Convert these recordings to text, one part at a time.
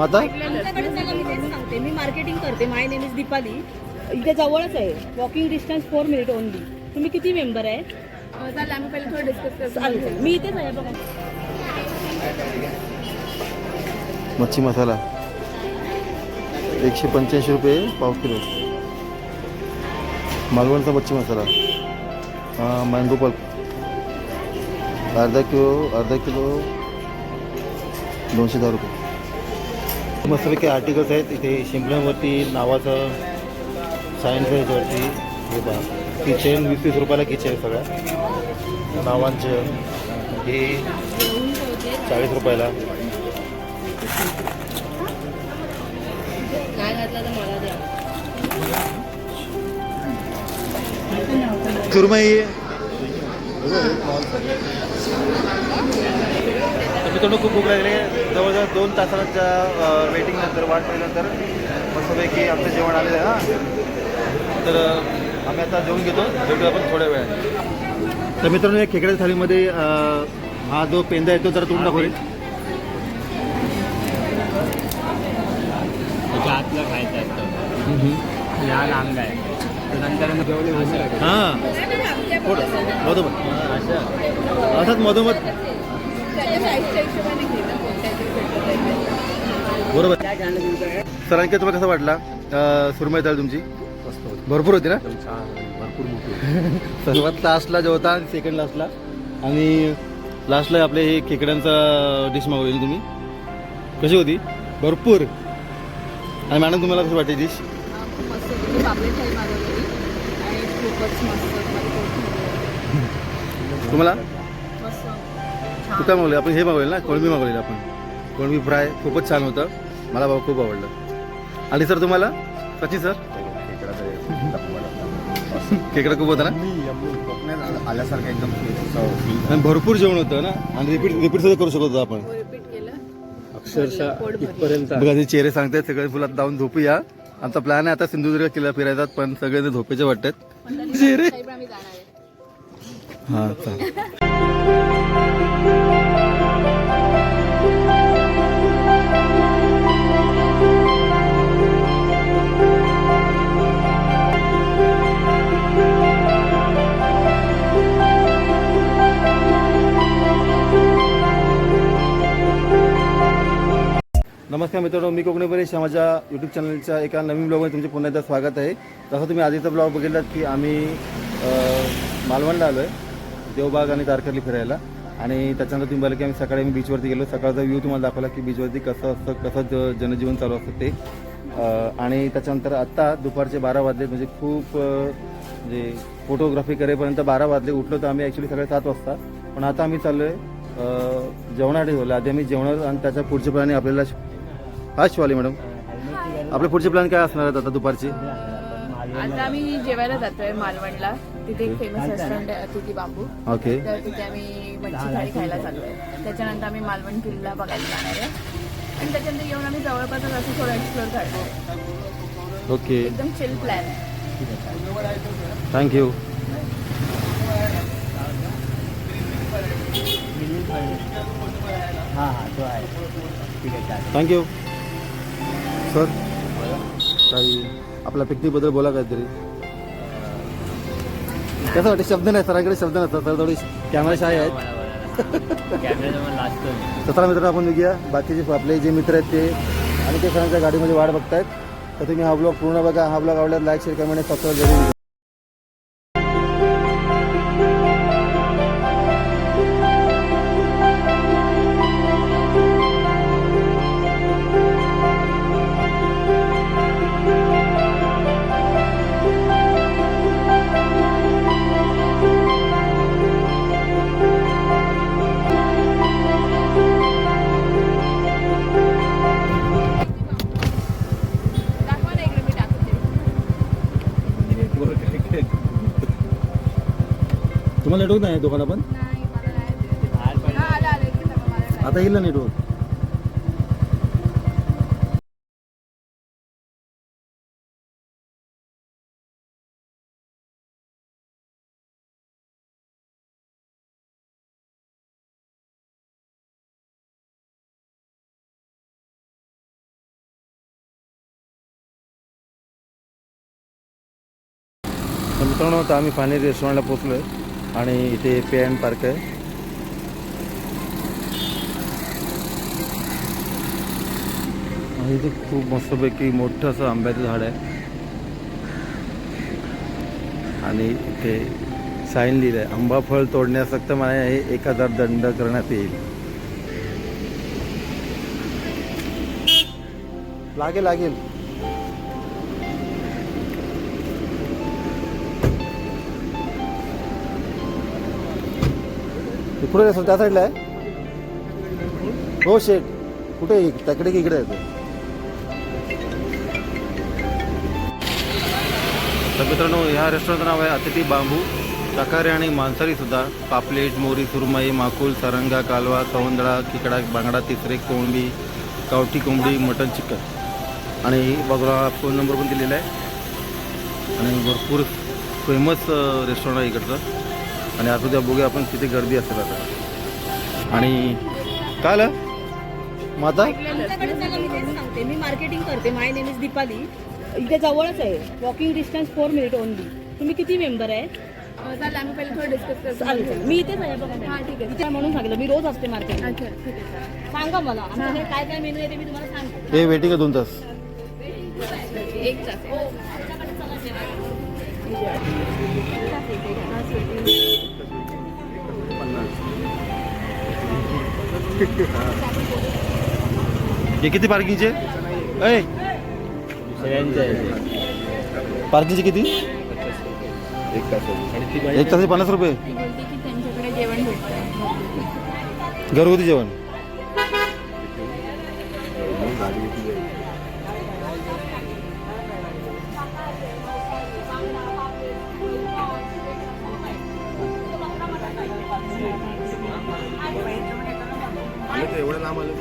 आमच्याकडे चला मी तेच सांगते. मी मार्केटिंग करते. माय नेम इज दीपाली इथे जवळच आहे. Walking distance four minute only तुम्ही किती मेंबर आहे? चालेल आम्ही पहिले थोडं डिस्कस करतो चालेल चालेल. मी इथेच आहे बघा. मच्छी मसाला. एकशे पंच्याऐंशी रुपये पाव किलो. मालवणचा मच्छी मसाला. हा मँगो पल्प अर्धा किलो अर्धा किलो दोनशे दहा रुपये. मस्तपैकी आर्टिकल्स आहेत. इथे शिंपल्यावरती नावाचं सायन्स आहे याच्यावरती हे पहा. किचन वीस वीस रुपयाला किचन आहे सगळ्या नावांचं. हे चाळीस रुपयाला. तर मित्रांनो खूप भूक लागली. जवळजवळ दोन तासांच्या वेटिंग नंतर वाट पाहिल्यानंतर मस्तपैकी आमचं जेवण आलेलं आहे हां. तर आम्ही आता जेवण घेतो. भेटूया आपण थोड्या वेळाने. तर मित्रांनो या खेकड्या थालीमध्ये अं, हा जो पेंदा आहे तो जरा तोंड दाखवले आतलं खायचं असतं. आहे. नंतर जेवढे हां. मधोमध. असं असंच मधोमध. बरोबर. सरांकी तुम्हाला कसं वाटला? अं, सुरमई थाळी तुमची? भरपूर होती ना? भरपूर मोठी सर्वात लास्टला जो होता सेकंड लास्टला आणि लास्टला आपले हे खेकड्यांचा डिश मागवलेली तुम्ही? कशी होती? भरपूर. आणि मॅडम तुम्हाला कसं वाटते डिश. तुम्हाला? काय मागवले? आपण हे मागवले ना? कोळंबी मागवलेली आपण. कोळंबी फ्राय खूपच छान होतं. मला भाऊ खूप आवडलं. आणि सर तुम्हाला? सचिन सर? खेकडा खूप होता ना? आल्यासारखं एकदम आणि भरपूर जेवण होतं ना? आणि रिपीट रिपीट सुद्धा करू शकत होतो आपण. हो रिपीट केलं. अक्षरशः पोट भरलं. इथपर्यंत बघा ते चेहरे सांगतायत सगळे फुलात जाऊन झोपूया. आमचा प्लॅन आहे आता सिंधुदुर्ग किल्ला फिरायचा पण सगळे झोपेचे वाटतात. चेहरे हा चालेल. मित्रांनो मी कोकणी परेश माझ्या यूट्यूब चॅनलच्या एका नवीन ब्लॉगमध्ये तुमचे पुन्हा एकदा स्वागत आहे. जसं तुम्ही आधीचा ब्लॉग बघितलात की आम्ही मालवणला आलो आहे देवबाग आणि तारकर्ली फिरायला. आणि त्याच्यानंतर तुम्ही बघा की आम्ही सकाळी आम्ही बीचवरती गेलो. सकाळचा व्ह्यू तुम्हाला दाखवला की बीचवरती कसं असतं कसं ज- जनजीवन चालू असतं ते. आणि त्याच्यानंतर आत्ता दुपारचे बारा वाजले म्हणजे खूप म्हणजे फोटोग्राफी करेपर्यंत बारा वाजले. उठलो तर आम्ही ॲक्च्युली सकाळी सात वाजता. पण आता आम्ही चाललो आहे जेवणासाठी. झालं आधी आम्ही जेवणार आणि त्याच्या पुढच्या प्राणी आपल्याला हा शिवाली मॅडम. आपले पुढचे प्लॅन काय असणार आहेत आता दुपारचे? आता आम्ही जेवायला जातोय मालवणला. तिथे एक फेमस रेस्टॉरंट आहे अतिथी बांबू. ओके. तर तिथे आम्ही मच्छी थाळी खायला चालू आहे त्याच्यानंतर आम्ही मालवण किल्ला बघायला जाणार आहे. आणि त्याच्यानंतर येऊन आम्ही जवळपासच असं थोडं एक्सप्लोर आहे. ओके. एकदम चिल प्लॅन थँक्यू हां हां तो आहे. ठीक आहे चालेल. थँक्यू सर काही आपल्या पिकनिकबद्दल बोला काहीतरी. कसं वाटतं? शब्द नाही सरांकडे शब्द नसतात सर थोडी कॅमेरा शाय आहेत. कॅमेराजवळ मित्र आपण निघूया. बाकीचे आपले जे मित्र आहेत ते आणि ते सरांच्या गाडीमध्ये वाट बघतायत. तर तुम्ही हा ब्लॉग पूर्ण बघा. हा ब्लॉग आवडला लाईक शेअर कमेंट सबस्क्राईब जरूर तुम्हाला नेटवर्क नाही दुकाना पण आता येईल ना नेटवर्क मित्रांनो आता आम्ही पाणी रेस्टॉरंटला पोचलो आहे आणि इथे पे अँड पार्क आहे. आणि इथे खूप मस्तपैकी मोठं असं आंब्याचं झाड आहे. आणि इथे साईन लिहिलं आहे आंबा फळ तोडण्यास सक्त मला आहे एक हजार दंड करण्यात येईल. लागेल लागेल. ते कुठे असेल त्या साईडला आहे? हो शेट कुठे आहे? त्याकडे की इकडे आहे तर मित्रांनो ह्या रेस्टॉरंटचं नाव आहे अतिथी बांबू. शाकाहारी आणि मांसाहारी सुद्धा. पापलेट मोरी सुरमई माकुल सरंगा कालवा सवंदळा किकडा बांगडा तिसरे कोळंबी गावठी कोंबडी मटन चिकन. आणि बाजूला फोन नंबर पण दिलेला आहे. आणि भरपूर फेमस रेस्टॉरंट आहे इकडचं. आणि आता उद्या बघूया आपण किती गर्दी असेल आता. आणि काय आलं? माता? मी तेच सांगते. मी मार्केटिंग करते. माय नेम इज दीपाली इथे जवळच आहे. Walking distance four minute only तुम्ही किती मेंबर आहे आम्ही पहिले थोडं डिस्कस. मी इथेच आहे बघा हां ठीक आहे. इथे म्हणून सांगितलं. मी रोज असते मार्केट अच्छा ठीक आहे चालेल. सांगा मला. आमच्याकडे काय काय मेनू आहे ते मी तुम्हाला सांगते. हे वेटिंग आहे दोन तास. एक तास. हे किती पार्किंगचे ऐ. पार्किंगचे किती? एक तास एक तासाचे पन्नास रुपये. घरगुती जेवण. एवढं घरगुती आलं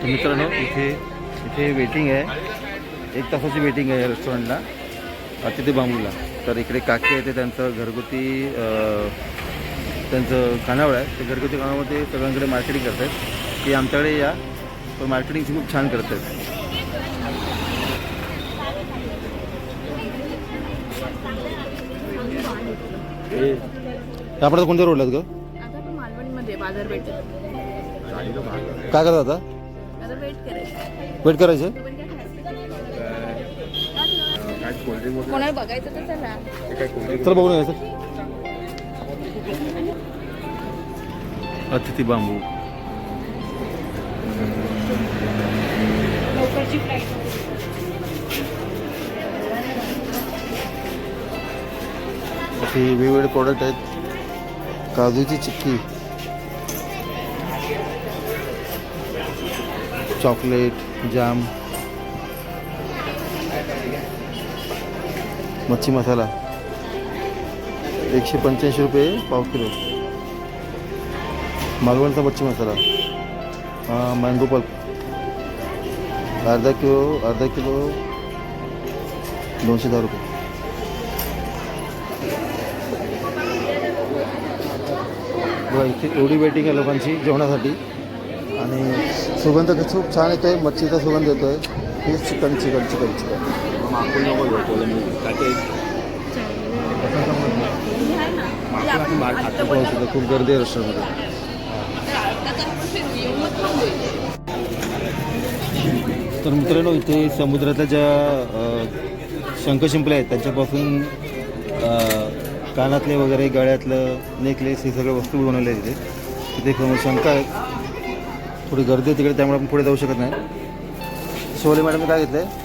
तर मित्रांनो इथे इथे वेटिंग आहे. एक तासाची वेटिंग आहे या रेस्टॉरंटला अतिथी बांबूला. तर इकडे काकी आहे ते त्यांचं घरगुती त्यांचं खानावळ आहे. ते घरगुती खानामध्ये सगळ्यांकडे मार्केटिंग करतात ते आमच्याकडे या. पण मार्केटिंग खूप छान करतात Yeah. आपण कोणत्या रोडला आहेत ग? आता पण मालवणीमध्ये बाजार भेटत काय करत आता? आता वेट करायचं. वेट करायचं? तू पण काय खायचं? कोणाला बघायचं तर चला. चल बघून यायचं अतिथी बांबू. लवकरची फ्लाईट असे वेगवेगळे प्रोडक्ट आहेत. काजूची चिक्की. चॉकलेट जाम. मच्छी मसाला. एकशे पंच्याऐंशी रुपये पाव किलो. मालवणचा मच्छी मसाला. मँगो पल्प अर्धा किलो अर्धा किलो दोनशे दहा रुपये. बघा इथे एवढी वेटिंग आहे लोकांची जेवणासाठी. आणि सुगंध तर खूप छान येतो आहे मच्छीचा सुगंध येतो आहे हेच चिकन चिकन चिकन. चिकन माकुल नको काय ते पाहू शकता खूप गर्दी आहे रेस्टॉरंटमध्ये तर मित्रांनो इथे समुद्रातल्या ज्या अ, शंखशिंपल्या आहेत त्यांच्यापासून कानातले वगैरे गळ्यातलं नेकलेस हे सगळ्या वस्तू बनवल्या आहेत तिथे तिथे एक शंख आहेत थोडी गर्दी आहे तिकडे त्यामुळे आपण पुढे जाऊ शकत नाही. शिवले मॅडम काय घेतलं आहे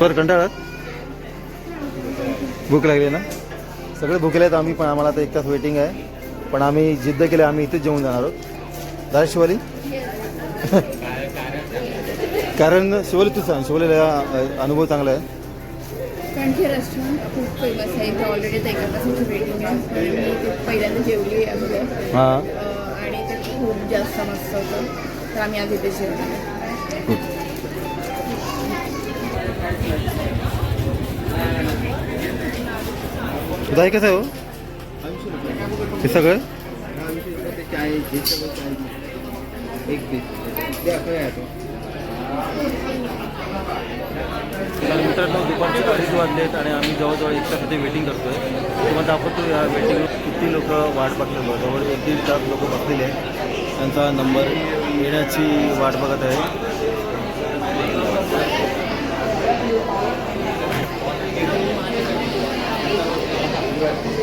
पर कंटाळात भूक लागली ना? सगळे भुकेले आहेत आम्ही पण आम्हाला आता एक तास वेटिंग आहे. पण आम्ही जिद्द केली आम्ही इथेच जेवून जाणार आहोत. जाय शिवाली कारण शिवाली तू सांग शिवालीला अनुभव चांगला आहे. कारण हे रेस्टॉरंट खूप फेमस आहे. इथे ऑलरेडी ते एका तासाची वेटिंग आहे मी इथे पहिल्यांदा जेवली आहे अगोदर. हां. अं, आणि ते खूप जास्त मस्त होतं. तर आम्ही आज इथे जेवलो. आहे कसं आहे हो? हे सगळं? एक पीस मित्रांनो दुपारचे अडीच आहेत आणि आम्ही जवळजवळ एक तासाठी वेटिंग करतो आहे तुम्हाला दाखवतो या वेटिंग किती लोक वाट बघतात जवळ एक दीड तास लोक बघतील आहेत. त्यांचा नंबर येण्याची वाट बघत आहे.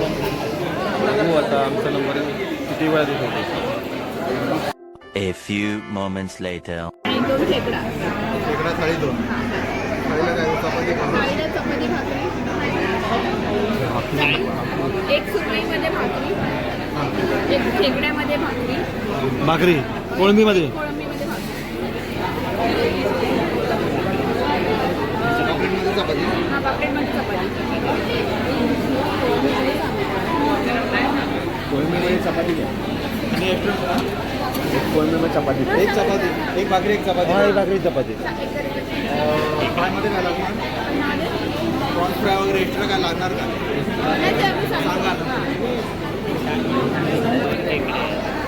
बघू आता आमचा नंबर किती वेळा देत. होते A few moments later. दोन खेकडा. खेकडा थाळी दोन. थाळीला काय चपाती थाळीला चपाती भाकरी. एक सुरमईमध्ये भाकरी. एक खेकड्यामध्ये भाकरी. भाकरी. कोळंबीमध्ये. कोळंबीमध्ये भाकरी. हा पापलेटमध्ये चपाती. कोळंबीमध्ये चपाती. घ्या कोळंबीमध्ये चपाती. एक चपाती एक भाकरी एक चपाती. हा एक भाकरी चपाती. फ्रायमध्ये काय लागणार? प्रॉन्स फ्राय वगैरे एक्स्ट्रा काय लागणार का? सांगू.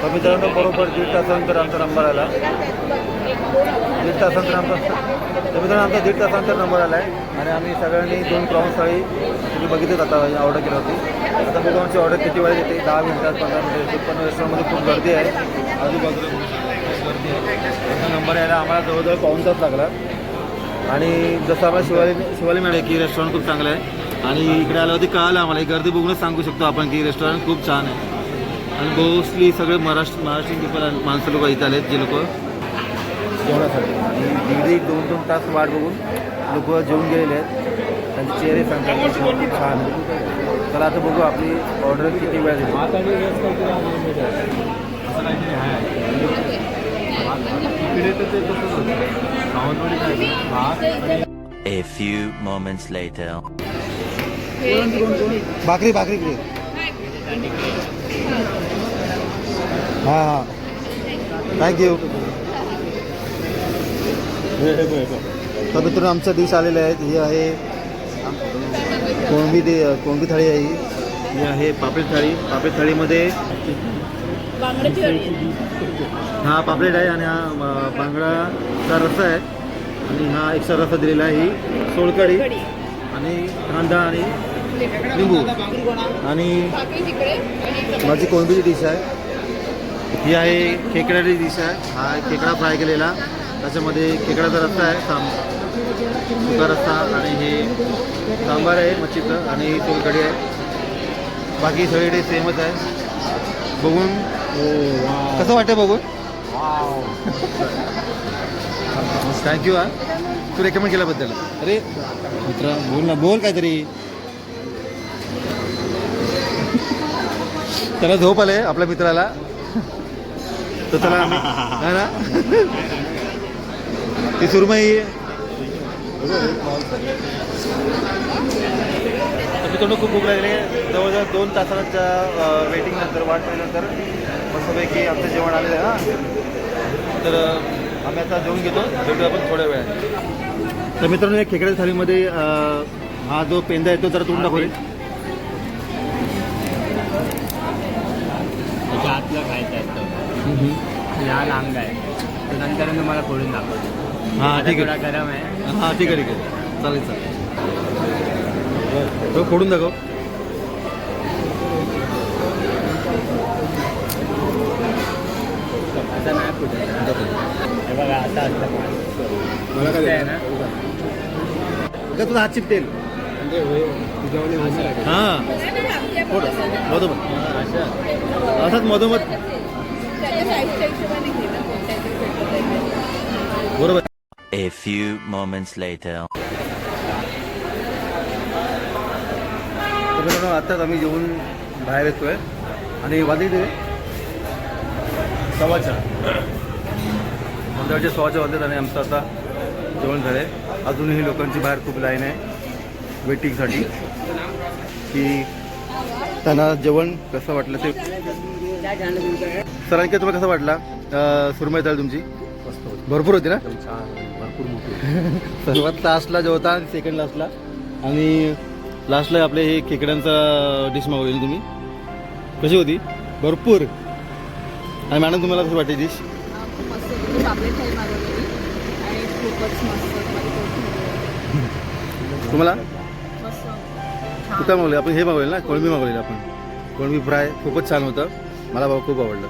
तर मित्रांनो बरोबर दीड तासानंतर आमचा नंबर आला. दीड तासानंतर आमचा तर मित्रांनो आमचा दीड तासानंतर नंबर आला आहे. आणि आम्ही सगळ्यांनी दोन प्रॉन्स थाळी तुम्ही बघितलं आता ऑर्डर केली होती. आता बघू आमची ऑर्डर किती वेळ येते? दहा मिनिटात पंधरा मिनिटात पण रेस्टॉरंटमध्ये खूप गर्दी आहे. आजूबाजूला गर्दी आहे नंबर यायला आम्हाला जवळजवळ पाऊन तास लागला. आणि जसं आम्हाला शिवाली शिवाली मिळाले की रेस्टॉरंट खूप चांगलं आहे. आणि इकडे आल्यावरती कळालं आम्हाला ही गर्दी बघूनच सांगू शकतो आपण की रेस्टॉरंट खूप छान आहे. आणि मोस्टली सगळे महाराष्ट्र महाराष्ट्रीयन पीपल माणसं लोक इथं आले जे लोक जेवणासाठी. आणि दीड दोन दोन तास वाट बघून लोक जेवून गेलेले आहेत. त्यांचे चेहरे सांगतात खूप छान आहे तर आता बघू आपली ऑर्डर किती वेळ दिली आहे. A few moments later. भाकरी भाकरी इकडे हां हां. थँक्यू तर मित्रांनो आमच्या डिश आलेल्या आहेत ही आहे कोळंबी दे कोळंबी थाळी आहे ही. आहे पापलेट थाळी. पापलेट थाळीमध्ये. हा पापलेट आहे आणि हा बांगडाचा रस्सा आहे. आणि हा एक्स्ट्रा रस्सा दिलेला आहे ही. सोलकढी कढी. आणि कांदा आणि लिंबू. आणि. माझी कोणतीची डिश आहे. ही आहे खेकड्याची डिश आहे. हा खेकडा फ्राय केलेला. त्याच्यामध्ये खेकड्याचा रस्सा आहे. साम सुका रस्सा आणि हे सांबार आहे मच्छीचं आणि सोलकढी आहे. बाकी सगळी डिश सेमच आहे. बघून. कसं वाटतं बघून? थँक्यू हा. तू रेकमेंड केल्याबद्दल. अरे मित्र बोल ना बोल काहीतरी. त्याला झोप आले आपल्या मित्राला. तर हा ना. ती सुरमई मित्रांनो खूप भूक लागली आहे जवळजवळ दोन तासाच्या वेटिंग नंतर वाट पाहिल्यानंतर मस्तपैकी आमचं जेवण आलेलं आहे हा. तर आम्ही आता जेवण घेतो. भेटूया आपण थोड्या वेळात तर मित्रांनो या खेकड्या थालीमध्ये हा जो पेंदा आहे तो जरा तोंड दाखवले आतलं खायचं असतं लहान अंग आहे. तर नंतर तुम्हाला फोडून दाखवतो. हां आता ठीक आहे. गरम आहे. हां ठीक आहे ठीक आहे. चालेल चालेल. तो फोडून दाखव. असं नाही फुटत हे बघा असं असतं मला काय आहे ना? का तुझा हात चिपटेल. हां फोड. मधोमध. असाच मधोमध. बरोबर. A few moments later. तर मित्रांनो आत्ताच आम्ही जेवून बाहेर येतोय. आणि वाजले ते सव्वाच्या. संध्याकाळचे सव्वाच्या वाजलेत आणि आमचं आता जेवण झालं आहे अजूनही लोकांची बाहेर खूप लाईन आहे वेटिंगसाठी. की त्यांना जेवण कसं वाटलं ते सरांकी तुम्हाला कसं वाटला? सुरमई थाळी तुमची? भरपूर होती ना? भरपूर मोठी. सर्वात लास्टला जो होता सेकंड लास्टला आणि लास्टला आपले हे खेकड्यांचा डिश मागवली तुम्ही. कशी होती? भरपूर. आणि मॅडम तुम्हाला कशी वाटते डिश. तुम्हाला? काय मागवले आपण हे मागवले ना? कोळंबी मागवलेली आपण. कोळंबी फ्राय. खूपच छान होतं. मला भाऊ खूप आवडलं.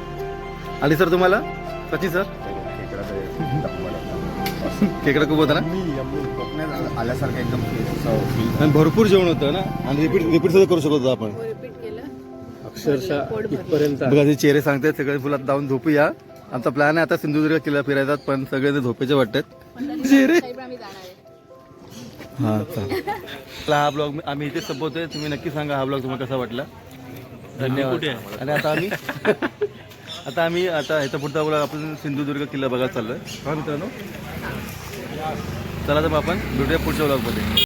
आणि सर तुम्हाला? सचिन सर? खेकडा खूप होता ना? आल्यासारखं एकदम आणि भरपूर जेवण होतं ना? आणि रिपीट रिपीट सुद्धा करू शकतो आपण. रिपीट केलं. अक्षरशः पोट भरलं. इथपर्यंत बघा ते चेहरे सांगतात सगळे फुलात जाऊन झोपूया. आमचा प्लॅन आहे आता सिंधुदुर्ग किल्ला फिरायचा पण सगळे ते झोपेचे वाटतात चेहरे. आहे. हा हा ब्लॉग आम्ही इथेच संपवतोय तुम्ही नक्की सांगा हा ब्लॉग तुम्हाला कसा वाटला. धन्यवाद. आणि आता आम्ही आता आम्ही आता ह्याचा पुढचा ब्लॉग आपण सिंधुदुर्ग किल्ला बघायला चाललोय. हा मित्रांनो. चला तर आपण भेटूया पुढच्या ब्लॉगमध्ये